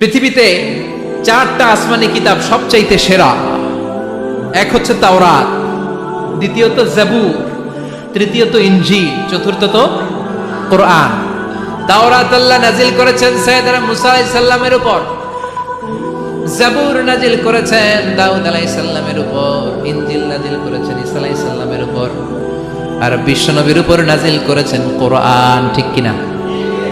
পৃথিবীতে চারটা আসমানি কিতাব সবচাইতে সেরা। এক হচ্ছে তাওরাত, দ্বিতীয়ত জাবু তৃতীয়ত ইঞ্জি চতুর্থত কোরআন। তাওরাত আল্লাহ নাজিল করেছেন সৈয়দনা মুসা আলাইহিস সালামের উপর। জাবুর নাজিল করেছেন দাউদ আলাইহিস সালামের উপর, ইনজিল নাজিল করেছেন ঈসা আলাইহিস সালামের উপর। আর বিশ্বনবীর উপর নাজিল করেছেন কোরআন, ঠিক কিনা?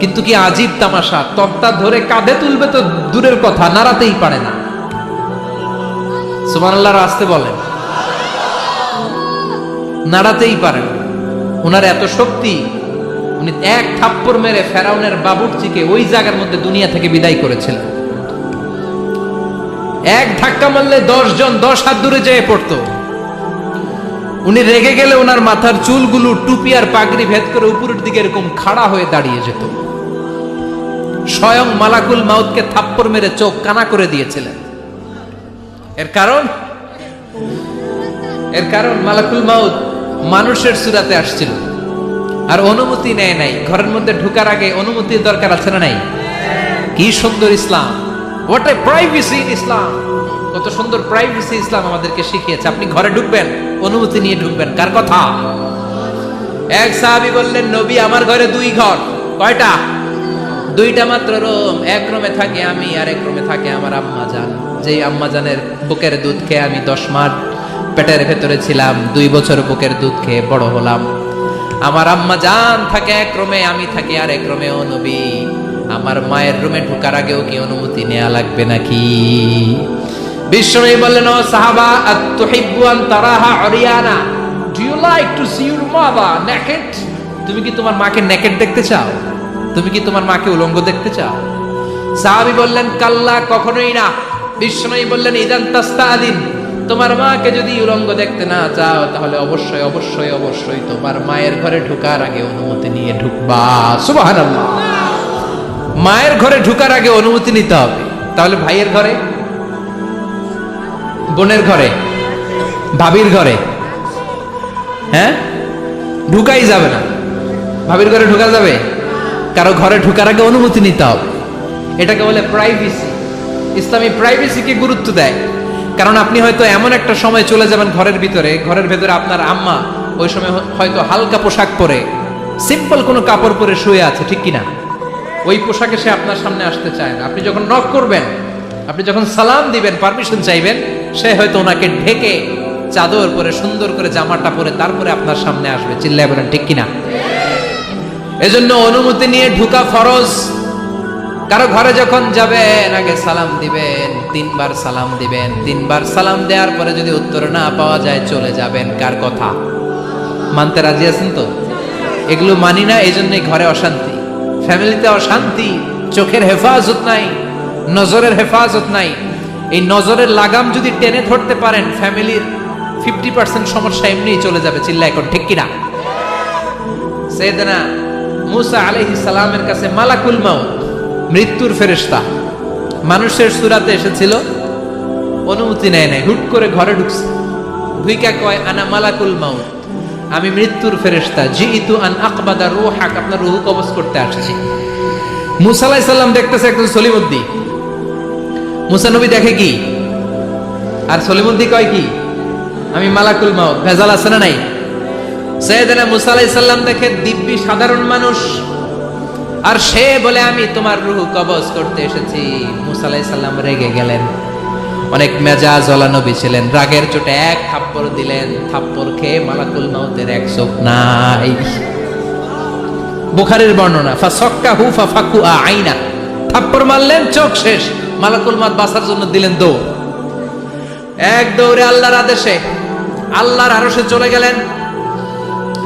কিন্তু কি আজীব তামাশা? তক্তা ধরে কাঁধে তুলবে তো দূরের কথা, নাড়াতেই পারে না। সুমান আল্লাহর আসতে বলেন নাড়াতেই পারেন ওনার এত শক্তি, উনি এক থাপ্পড় মেরে ফেরাউনের বাবুরচিকে ওই জায়গার মধ্যে দুনিয়া থেকে বিদায় করেছিলেন। এক ধাক্কা মারলে দশ জন দশ হাত দূরে যেয়ে পড়তো। উনি রেগে গেলে ওনার মাথার চুলগুলো টুপি আর পাগড়ি ভেদ করে উপরের দিকে এরকম খাড়া হয়ে দাঁড়িয়ে যেত। স্বয়ং মালাকুল মাউতকে থাপ্পড় মেরে চোখ কানা করে দিয়েছিলেন। এর কারণ? এর কারণ মালাকুল মাউত মানুষের সুরাতে আসছিল। আর অনুমতি নেয় নাই। ঘরের মধ্যে ঢুকার আগে অনুমতির দরকার আছে না নাই? কি সুন্দর ইসলাম। What a privacy in Islam কত সুন্দর প্রাইভেসি ইসলাম আমাদেরকে শিখিয়েছে। আপনি ঘরে ঢুকবেন, অনুমতি নিয়ে ঢুকবেন। কার কথা? এক সাহাবী বললেন, নবী, আমার ঘরে দুই ঘর। কয়টা? দুইটা মাত্র রোম, এক রুমে থাকে আমি আর এক রুমে থাকে আমার আম্মা জান। যেই আম্মা জানের বুকের দুধ খেয়ে আমি দশ মাস পেটের ভেতরে ছিলাম, দুই বছর বুকের দুধ খেয়ে বড় হলাম। আমার আম্মা জান থাকে এক রুমে, আমি থাকি আর এক রুমে, ও নবী। আমার মায়ের রুমে ঢোকার আগেও কি অনুমতি নেওয়া লাগবে নাকি? বিশ্বনবী বললেন, ও সাহাবা আতুহিব্বু আন তারাহা Oriana. Do you like to see your naked তুমি কি তোমার মাকে নেকেড দেখতে চাও? তুমি কি তোমার মাকে উলঙ্গ দেখতে চাও? সাহাবী বললেন, কাল্লা, কখনোই না। বিশ্বনবী বললেন, ইদান তাস্তাদিন, তোমার মাকে যদি উলঙ্গ দেখতে না চাও, তাহলে অবশ্যই অবশ্যই অবশ্যই তোমার মায়ের ঘরে ঢোকার আগে অনুমতি নিয়ে ঢুকবা। সুবহানাল্লাহ। মায়ের ঘরে ঢুকার আগে অনুমতি নিতে হবে। তাহলে ভাইয়ের ঘরে? বোনের ঘরে? ভাবির ঘরে? হ্যাঁ? ঢুকাই যাবে না। ভাবির ঘরে ঢুকা যাবে? কারও ঘরে ঢুকার আগে অনুমতি নিতে হবে। এটাকে বলে প্রাইভেসি ইসলামী প্রাইভেসিকে গুরুত্ব দেয়। কারণ আপনি হয়তো এমন একটা সময় চলে যাবেন ঘরের ভিতরে, ঘরের ভেতরে আপনার আম্মা ওই সময় হয়তো হালকা পোশাক পরে সিম্পল কোনো কাপড় পরে শুয়ে আছে, ঠিক কিনা? ওই পোশাকে সে আপনার সামনে আসতে চায় না। আপনি যখন নক করবেন, আপনি যখন সালাম দিবেন পারমিশন চাইবেন, সে হয়তো ওনাকে ঢেকে চাদর পরে, সুন্দর করে জামাটা পরে, তারপরে আপনার সামনে আসবে। চিল্লায় বলেন, ঠিক কিনা? এজন্য অনুমতি নিয়ে ঢুকা ফরজ। কারও ঘরে যখন যাবেন, আগে সালাম দিবেন, তিনবার সালাম দিবেন। তিনবার সালাম দেওয়ার পরে যদি উত্তর না পাওয়া যায়, চলে যাবেন। কার কথা? মানতে রাজি আছেন তো? এগুলো মানি না এই জন্যই ঘরে অশান্তি। ফ্যামিলিতে অশান্তি, চোখের হেফাজত নাই, নজরের হেফাজত নাই। এই নজরের লাগাম যদি টেনে ধরতে পারেন, ফ্যামিলির ফিফটি পার্সেন্ট সমস্যা এমনিই চলে যাবে চিল্লা এখন ঠিক কিনা? সেদিনা মুসা আলহি সালামের কাছে মালাকুল মাউত, মৃত্যুর ফেরেস্তা মানুষের সুরাতে এসেছিল, অনুমতি নেয় নাই, হুট করে ঘরে ঢুকছে। ভুইকা কয়, আনা মালাকুল মাউত, আমি মৃত্যুর ফেরেশতা, জিইতু আন আকবাদা রূহাক আপনার রূহ কবজ করতে আসছি। মুসা আলাইহিস সালাম দেখতেছে একজন সলিমুদ্দি মুসা নবী দেখে কি? আর সলিমুদ্দি কয় কি? আমি মালাকুল মাউত, ভেজাল আছে না নাই? সৈয়দনা মুসা আলাইহিস সালাম দেখে দিব্যি সাধারণ মানুষ। আর সে বলে, আমি তোমার রুহ কবজ করতে এসেছি। মুসা আলাইহিস সালাম রেগে গেলেন। অনেক মেজাজ ওলা নবী ছিলেন। রাগের চোটে এক থাপ্পড় দিলেন। থাপ্পড় খেয়ে মালাকুল মাউতের এক চোখ নাই। বুখারের বর্ণনা ফা সক্কা হু ফা ফাকু আইনা। থাপ্পড় মারলেন, চোখ শেষ। মালাকুল মাত বাসার জন্য দিলেন দৌড়। এক দৌড়ে আল্লাহর আদেশে আল্লাহর আরশে চলে গেলেন।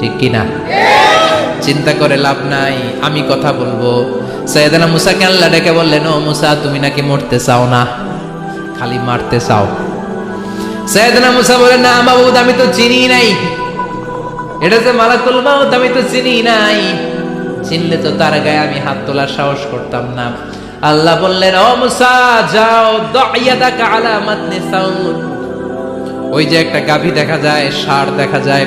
ঠিক কি না চিন্তা করে লাভ নাই, আমি কথা বলব। সৈয়দানা মুসাকে আল্লাহ ডেকে বললেন, ও মুসা, তুমি নাকি মরতে চাও না? খালি মারতে চাও। সৈয়দানা মুসা বলেন না মাবুদ, আমি তো চিনি নাই। এটা যে মালাকুল মাউত, আমি তো চিনি নাই। চিনলে তো তার গায়ে আমি হাত তোলার সাহস করতাম না। আল্লাহ বললেন, ও মুসা, যাও দাইয়াদাকা আলা মাতনি সাউদ। ওই যে একটা গাভী দেখা যায়, ষাঁড় দেখা যায়।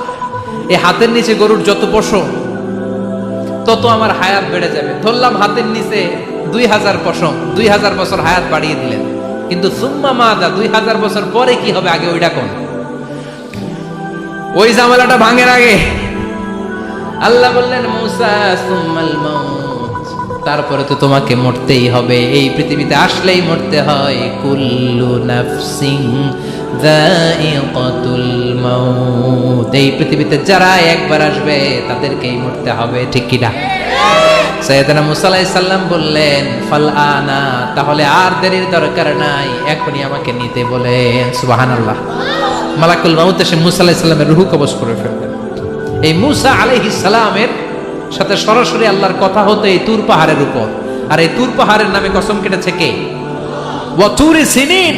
এই হাতের নিচে গরুর যত পশম, তত আমার হায়াত বেড়ে যাবে। ধরলাম হাতের নিচে দুই হাজার পশম, দুই হাজার বছর হায়াত বাড়িয়ে দিলেন। কিন্তু সুম্মা মাদা, দুই হাজার বছর পরে কি হবে আগে ওইটা কোন? ওই জামালাটা ভাঙের আগে। আল্লাহ বললেন তারপরে তো তোমাকে মরতেই হবে। এই পৃথিবীতে আসলেই মরতে হয় কুল্লু নাফসিং এই পৃথিবীতে যারা একবার আসবে, তাদেরকেই মরতে হবে, ঠিক কি না সৈয়দনা মুসা আলাইহিস সালাম বললেন, ফাল আনা তাহলে আর দেরির দরকার নাই, এখনই আমাকে নিতে বলেন, সুবহানাল্লাহ। মালাকুল মাউত এসে মুসা আলাইহিস রুহু কবজ করে ফেললেন। এই মুসা আলাইহিস সালামের সাথে সরাসরি আল্লাহর কথা হতো এই তুর পাহাড়ের উপর। আর এই তুর পাহাড়ের নামে কসম কেটেছে কে? ওয়াতুরি সিনিন।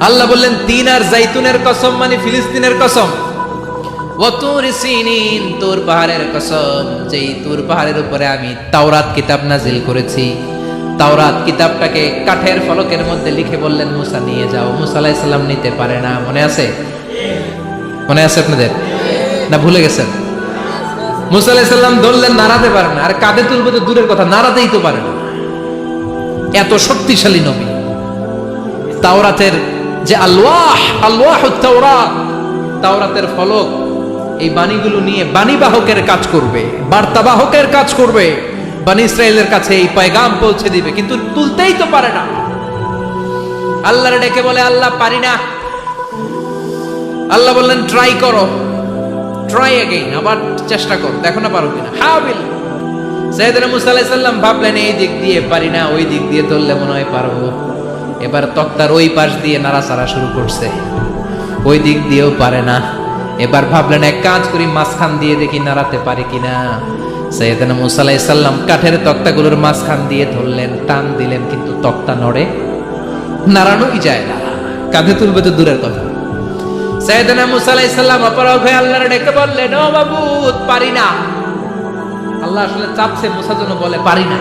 আল্লাহ বললেন, তিন আর জাইতুনের কসম মানে ফিলিস্তিনের কসম। ওয়াতুরি সিনিন, তুর পাহাড়ের কসম। যেই তুর পাহাড়ের উপরে আমি তাওরাত কিতাব নাজিল করেছি। তাওরাত কিতাবটাকে কাঠের ফলকের মধ্যে লিখে বললেন, মুসা নিয়ে যাও। মুসা আলাইহিস সালাম নিতে পারে না। মনে আছে? মনে আছে আপনাদের? না ভুলে গেছেন? মুসা আলাইসাল্লাম ধরলেন, নাড়াতে পারে না। আর কাঁধে তুলবে তো দূরের কথা, নাড়াতেই তো পারে না। এত শক্তিশালী নবী। তাওরাতের যে আল্লাহ আল্লাহ তাওরাত তাওরাতের ফলক, এই বাণীগুলো নিয়ে বাণীবাহকের কাজ করবে বার্তাবাহকের কাজ করবে, বাণী ইসরায়েলের কাছে এই পয়গাম পৌঁছে দিবে, কিন্তু তুলতেই তো পারে না। আল্লাহর ডেকে বলে, আল্লাহ, পারি না। আল্লাহ বললেন ট্রাই করো। ট্রাই এগেইন আবার চেষ্টা করো, দেখো না পারো কিনা। হাবিল। সৈয়দনা মুসা আলাইহিস সালাম ভাবলেন, এই দিক দিয়ে পারি না, ওই দিক দিয়ে ধরলে মনে হয় পারব। এবার তক্তার ওই পাশ দিয়ে নাড়াচাড়া শুরু করছে। ওই দিক দিয়েও পারে না। এবার ভাবলেন এক কাজ করি, মাঝখান দিয়ে দেখি নাড়াতে পারি কিনা। সৈয়দনা মুসা আলাইহিস সালাম কাঠের তক্তাগুলোর মাঝখান দিয়ে ধরলেন, টান দিলেন, কিন্তু তক্তা নড়ে। নাড়ানোই যায় না। কাঁধে তুলবে তো দূরের কথা। সৈয়দনা মুসা আলাইহিস সালাম অপরাধ হয়ে আল্লাহর ডেকে বললেন, ও মাবুদ, পারি না। আল্লাহ আসলে চাপছে মুসা যেন বলে, পারি না।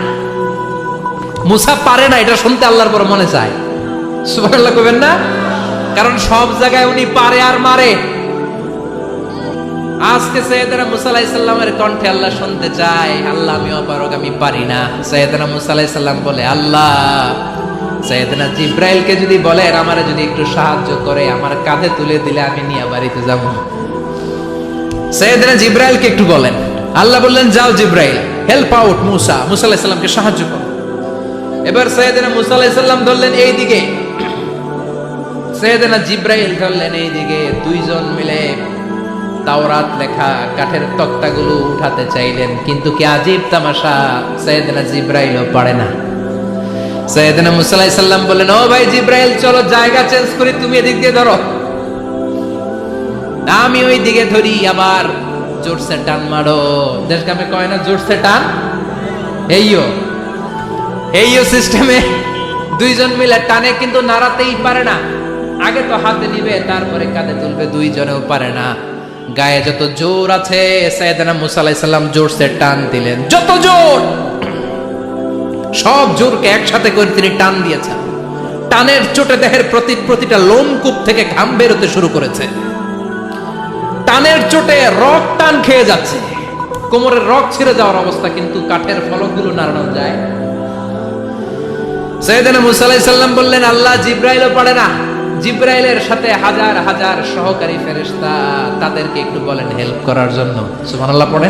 মুসা পারে না, এটা শুনতে আল্লাহর বড় মনে চায়। কইবেন না? কারণ সব জায়গায় উনি পারে আর মারে। আজকে সৈয়দনা মুসা আলাইহিস কণ্ঠে আল্লাহ শুনতে চায়, আল্লাহ, আমি অপারগ, আমি পারি না। সৈয়দনা মুসা আলাইহিস সালাম বলে, আল্লাহ। সৈয়দনা জিব্রাইলকে যদি বলেন আমারে যদি একটু সাহায্য করে, আমার কাঁধে তুলে দিলে আমি নিয়ে বাড়িতে যাব। সৈয়দনা জিব্রাইলকে একটু বলেন। আল্লাহ বললেন, যাও জিব্রাইল হেল্প আউট মুসা মুসা আলাইহিস সাহায্য করো। এবার সৈয়দনা মুসা আলাইহিস ধরলেন এই দিকে সৈয়দনা জিব্রাইল ধরলেন এই দিকে দুইজন মিলে তাওরাত লেখা কাঠের তক্তাগুলো উঠাতে চাইলেন, কিন্তু কি আজীব তামাশা সৈয়দনা জিব্রাইলও পারে না। সৈয়দনা মুসা আলাইহিস সালাম বললেন, ও ভাই জিব্রাইল, চলো জায়গা চেঞ্জ করি, তুমি এদিক দিয়ে ধরো। আমি ওই দিকে ধরি, আবার জোরসে টান মারো। দেশ গ্রামে কয় না, জোরসে টান? এইও এইও সিস্টেমে। দুইজন মিলে টানে, কিন্তু নাড়াতেই পারে না। আগে তো হাতে নিবে, তারপরে কাঁধে তুলবে, দুইজনেও পারে না। গায়ে যত জোর আছে, সাইয়েদনা মুসা আলাইহিস সালাম জোরসে টান দিলেন। যত জোর! সব জোরকে একসাথে করে তিনি টান দিয়েছেন। টানের চোটে দেহের প্রতি প্রতিটা লোমকূপ থেকে ঘাম বেরোতে শুরু করেছে। টানের চোটে রক টান খেয়ে যাচ্ছে। কোমরের রক ছিঁড়ে যাওয়ার অবস্থা, কিন্তু কাঠের ফলকগুলো নাড়ানো যায়। সৈয়দনা মুসা আলাইহিস সালাম বললেন, আল্লাহ জিব্রাইলও পারে না। জিব্রাইলের সাথে হাজার হাজার সহকারী ফেরেশতা তাদেরকে একটু বলেন হেল্প করার জন্য। সুবহানাল্লাহ পড়ে।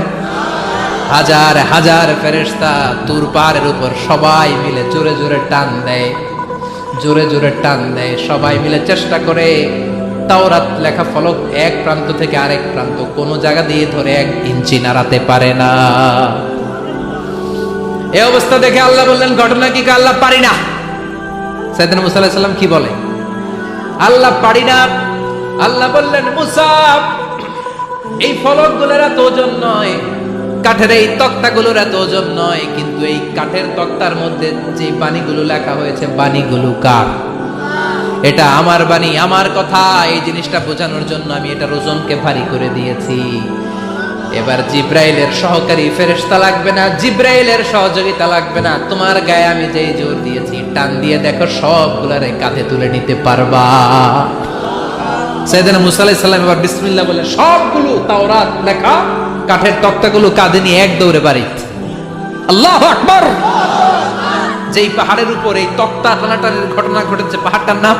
হাজার হাজার ফেরেশতা তুর উপর সবাই মিলে জোরে জোরে টান দেয়। জোরে জোরে টান দেয়। সবাই মিলে চেষ্টা করে তাওরাত লেখা ফলক এক প্রান্ত থেকে আরেক প্রান্ত, কোন জায়গা দিয়ে ধরে এক ইঞ্চি নাড়াতে পারে না। এই অবস্থা দেখে আল্লাহ বললেন, ঘটনা কি আল্লাহ? পারি না। সাইদিন মুসা আলাইহিস সালাম কি বলে? আল্লাহ পারি না। আল্লাহ বললেন মুসাফ এই ফলকগুলোর এত ওজন নয়, কাঠের এই তক্তাগুলোর এত ওজন নয়, কিন্তু এই কাঠের তক্তার মধ্যে যে বাণীগুলো লেখা হয়েছে, বাণীগুলো কার? এটা আমার বাণী, আমার কথা, এই জিনিসটা বোঝানোর জন্য আমি এটার ওজনকে ভারী করে দিয়েছি। এবার জিব্রাইলের সহকারী ফেরেশতা লাগবে না, জিব্রাইলের সহযোগিতা লাগবে না। তোমার গায়ে আমি যেই জোর দিয়েছি, টান দিয়ে দেখো সবগুলারে কাঁধে তুলে নিতে পারবা। এবার বলে, সবগুলো লেখা, কাঠের তক্তাগুলো কাঁধে নিয়ে এক দৌড়ে বাড়ি। আল্লাহু আকবার! যেই পাহাড়ের উপর এই তক্তা ঘটনা ঘটেছে, পাহাড়টার নাম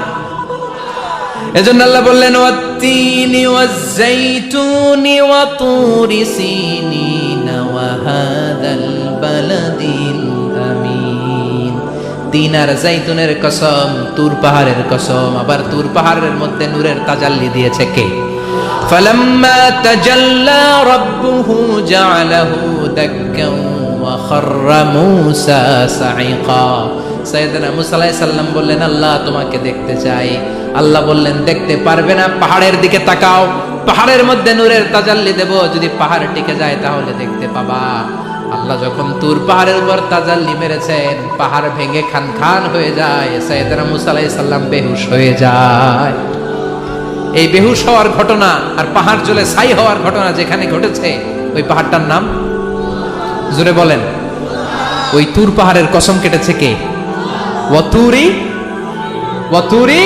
এজন্য আল্লাহ বললেন ওয়াত্তিনি ওয়াজ্জাইতুনি ওয়া তুরি সিনিন ওয়া হাদাল বালাদিল আমিন তিন আর জাইতুনের কসম তুর পাহাড়ের কসম আবার তুর পাহাড়ের মধ্যে নূরের তাজাল্লি দিয়েছে কে فلما تجلى ربه جعله دكا وخر موسى صعقا সৈয়দনা মুসা আলাইহিস সালাম বললেন আল্লাহ তোমাকে দেখতে চাই আল্লাহ বললেন, দেখতে পারবে না, পাহাড়ের দিকে তাকাও। পাহাড়ের মধ্যে নূরের তাজাল্লি দেব, যদি পাহাড় টিকে যায় তাহলে দেখতে পাবা। আল্লাহ যখন তুর পাহাড়ের উপর তাজাল্লি মেরেছেন, পাহাড় ভেঙে খান খান হয়ে যায় সৈয়দনা মুসা আলাইহিস সালাম বেহুশ হয়ে যায়। এই বেহুশ হওয়ার ঘটনা আর পাহাড় জ্বলে ছাই হওয়ার ঘটনা যেখানে ঘটেছে, ওই পাহাড়টার নাম? জোরে বলেন। ওই তুর পাহাড়ের কসম কেটেছে কে? ওয়াতুরি ওয়াতুরি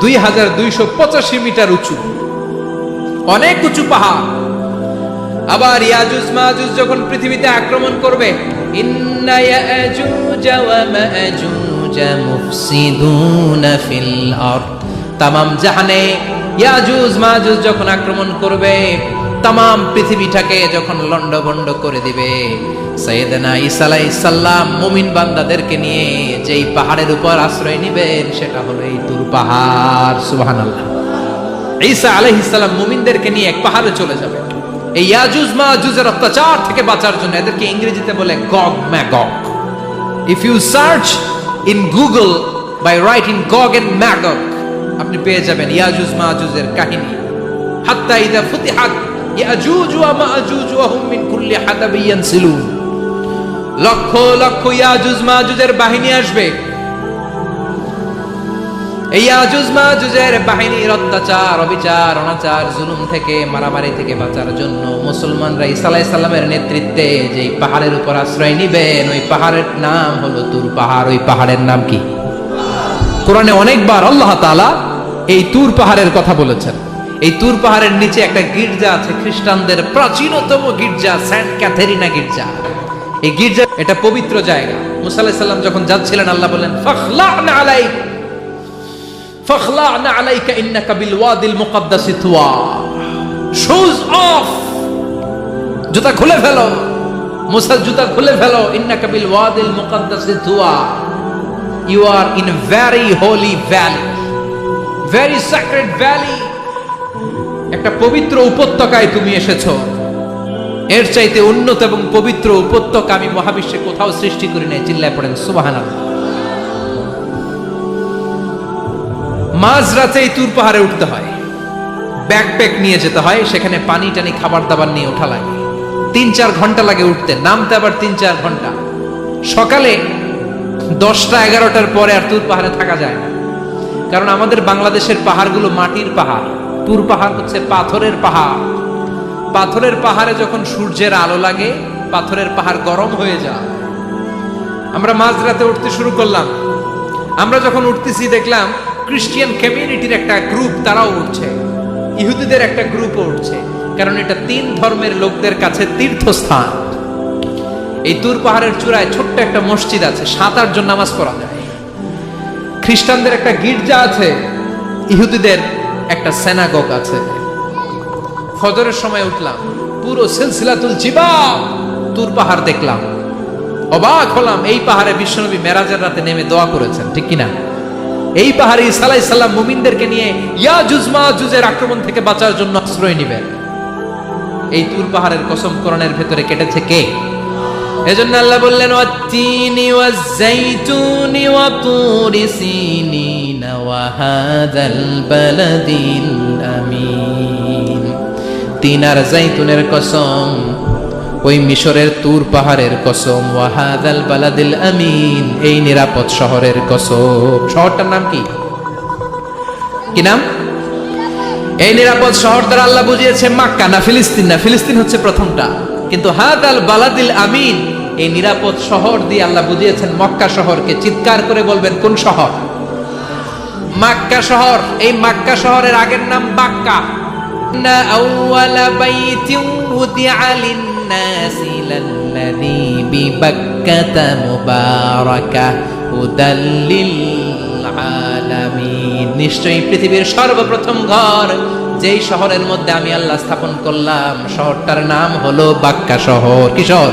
দুই হাজার দুইশো পঁচাশি মিটার উঁচু। অনেক উঁচু পাহাড়। আবার ইয়াজুজ মাহুজ যখন পৃথিবীতে আক্রমণ করবে তামাম জাহানে ইয়াজুজ মাহুজ যখন আক্রমণ করবে তামাম পৃথিবীটাকে যখন লন্ডভন্ড করে দিবে সৈয়দনা ঈসা আলাইহিস সালাম মুমিন বান্দাদেরকে নিয়ে যেই পাহাড়ের উপর আশ্রয় নিবেন, সেটা হলো এই তুর পাহাড়। সুবহানাল্লাহ। ঈসা আলাইহিস সালাম মুমিনদেরকে নিয়ে এক পাহাড়ে চলে যাবে। এই ইয়াজুজ মাজুজের অত্যাচার থেকে বাঁচার জন্য এদেরকে ইংরেজিতে বলে Gog Magog. If you search in Google by write in Gog and Magog, আপনি পেয়ে যাবেন ইয়াজুজ মাজুজের কাহিনী। হাত্তা ইদা ফুতিহাত লক্ষ লক্ষ ইয়াজুজ মাজুজের বাহিনী আসবে। এই আজুজ মাজুজের বাহিনীর অত্যাচার, অবিচার, অনাচার, জুলুম থেকে, মারামারি থেকে বাঁচার জন্য মুসলমানরা ঈসা আলাইহিস সালামের নেতৃত্বে যেই পাহাড়ের উপর আশ্রয় নিবেন, ওই পাহাড়ের নাম হলো তুর পাহাড়। ওই পাহাড়ের নাম কি? কোরআনে অনেকবার আল্লাহ তাআলা এই তুর পাহাড়ের কথা বলেছেন। এই তুর পাহাড়ের নিচে একটা গির্জা আছে, খ্রিস্টানদের প্রাচীনতম গির্জা সেন্ট ক্যাথেরিনা গির্জা। এই গির্জা, এটা পবিত্র জায়গা। মুসা আলাইহিস সালাম যখন যাচ্ছিলেন, আল্লাহ বললেন, ফাখলা'না আলাইক, ফাখলা'না আলাইকা ইন্নাকা বিল ওয়াদিল মুকাদ্দাসি তুয়া। শুজ অফ জুতা খুলে ফেলো। মুসা জুতা খুলে ফেলো, ইন্নাকা বিল ওয়াদিল মুকাদ্দাসি Tuya. You are in very holy valley very sacred valley একটা পবিত্র উপত্যকায় তুমি এসেছ। এর চাইতে উন্নত এবং পবিত্র উপত্যকা আমি মহাবিশ্বে কোথাও সৃষ্টি করি নাই, চিল্লায় পড়েন সুবাহান মাঝ রাতে এই তুর পাহাড়ে উঠতে হয়। ব্যাকপ্যাক নিয়ে যেতে হয়, সেখানে পানি টানি খাবার দাবার নিয়ে ওঠা লাগে। তিন চার ঘণ্টা লাগে উঠতে, নামতে আবার তিন চার ঘণ্টা। সকালে দশটা এগারোটার পরে আর তুর পাহাড়ে থাকা যায় না। কারণ আমাদের বাংলাদেশের পাহাড়গুলো মাটির পাহাড়। তুর পাহাড় হচ্ছে পাথরের পাহাড়। পাথরের পাহাড়ে যখন সূর্যের আলো লাগে, পাথরের পাহাড় গরম হয়ে যায়। আমরা মাঝরাতে উঠতে শুরু করলাম। আমরা যখন উঠতেছি, দেখলাম খ্রিস্টিয়ান কমিউনিটির একটা গ্রুপ তারাও উঠছে। ইহুদিদের একটা গ্রুপও উঠছে। কারণ এটা তিন ধর্মের লোকদের কাছে তীর্থস্থান। এই তুর পাহাড়ের চূড়ায় ছোট্ট একটা মসজিদ আছে, সাত আট জন নামাজ পড়া যায়। খ্রিস্টানদের একটা গির্জা আছে, ইহুদিদের একটা সেনাগগ আছে। ফজরের সময় উঠলাম, পুরো সিলসিলাতুল জিবা তুর পাহাড় দেখলাম। অবাক হলাম, এই পাহাড়ে বিশ্বনবী মেরাজের রাতে নেমে দোয়া করেছেন, ঠিক কিনা? এই পাহাড়ে ইসা আলাইহিস সালাম মুমিনদেরকে নিয়ে ইয়া জুজমা জুজের আক্রমণ থেকে বাঁচার জন্য আশ্রয় নিবেন। এই তুর পাহাড়ের কসম করণের ভেতরে কেটেছে কে? এজন্য আল্লাহ বললেন, ওয়াত্তিনি ওয়াজ্জাইতুনি ওয়া তুরি সিনিন। ওয়া হাযাল বালাদিল আমিন তিন আর জাইতুনের কসম, ওই মিশরের তুর পাহাড়ের কসম ওয়াহাদাল বালাদিল আমিন এই নিরাপদ শহরের কসম। শহরটার নাম কি? কি নাম? এই নিরাপদ শহর দ্বারা আল্লাহ বুঝিয়েছে মাক্কা না ফিলিস্তিন না, ফিলিস্তিন হচ্ছে প্রথমটা। কিন্তু হাদাল বালাদিল আমিন এই নিরাপদ শহর দিয়ে আল্লাহ বুঝিয়েছেন মক্কা শহরকে। চিৎকার করে বলবেন, কোন শহর? মাক্কা শহর। এই মাক্কা শহরের আগের নাম বাক্কা। ইন্না আউওয়ালা বাইতিন উদিআ লিন-নাসি লাল্লাযী বিবাক্কাতা মুবারাকা হুদাল লিল-আলামিন। নিশ্চয়ই পৃথিবীর সর্বপ্রথম ঘর, যেই শহরের মধ্যে আমি আল্লাহ স্থাপন করলাম, শহরটার নাম হলো বাক্কা শহর। কি শহর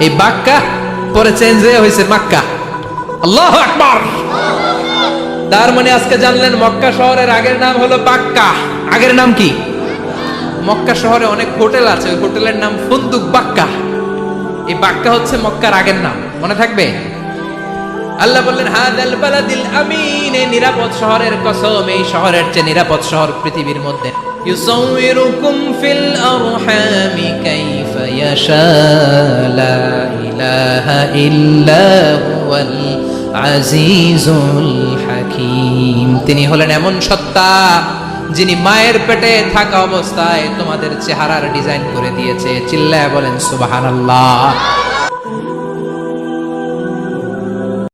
এই বাক্কা পরে চেঞ্জ হয়ে হয়েছে মাক্কা। আল্লাহু আকবার। তার মানে আজকে জানলেন মক্কা শহরের আগের নাম হলো বাক্কা। আগের নাম কি? মক্কা শহরে অনেক হোটেল আছে, ওই হোটেলের নাম ফুন্দুক বাক্কা। এই বাক্কা হচ্ছে মক্কার আগের নাম, মনে থাকবে? আল্লাহ বললেন হাদাল বালাদিল আমিন। এই নিরাপদ শহরের কসম, এই শহরের চেয়ে নিরাপদ শহর পৃথিবীর মধ্যে। ইউসাউইরুকুম ফিল আরহামি কাইফা ইয়াশা লা ইলাহা ইল্লা হুয়াল আজিজুল হাকিম তিনি হলেন এমন সত্তা যিনি মায়ের পেটে থাকা অবস্থায় তোমাদের চেহারার ডিজাইন করে দিয়েছে। চিল্লায় বলেন, সুবহানাল্লাহ।